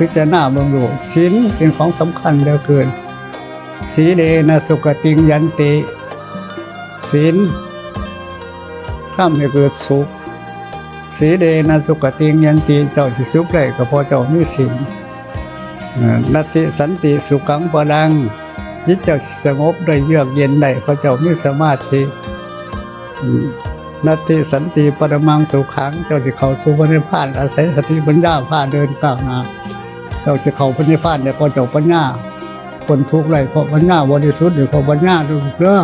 พิจารณาเบิ่งดูศีลเป็นของสำคัญเหลือเกินสีเลนะสุกติงยันติศีลทำให้เกิดสุขสีเลนะสุกติงยันติเจ้าสิสุขได้ก็พอเจ้ามีศีลนัตติสันติสุขังปดังจิตเจ้าสิสงบได้เยือกเย็นได้พระเจ้ามีสมาธินัตติสันติปรมังสุขังเจ้าสิเข้าสู่พระนิพพานอาศัยสติปัญญาพาเดินก้าวหน้า เราจะเข้าพระนิพพานได้เพราะเจ้าปัญญาคนทุกข์ไรเพราะปัญญาบริสุทธิ์หรือเพราะปัญญาดูเด้อ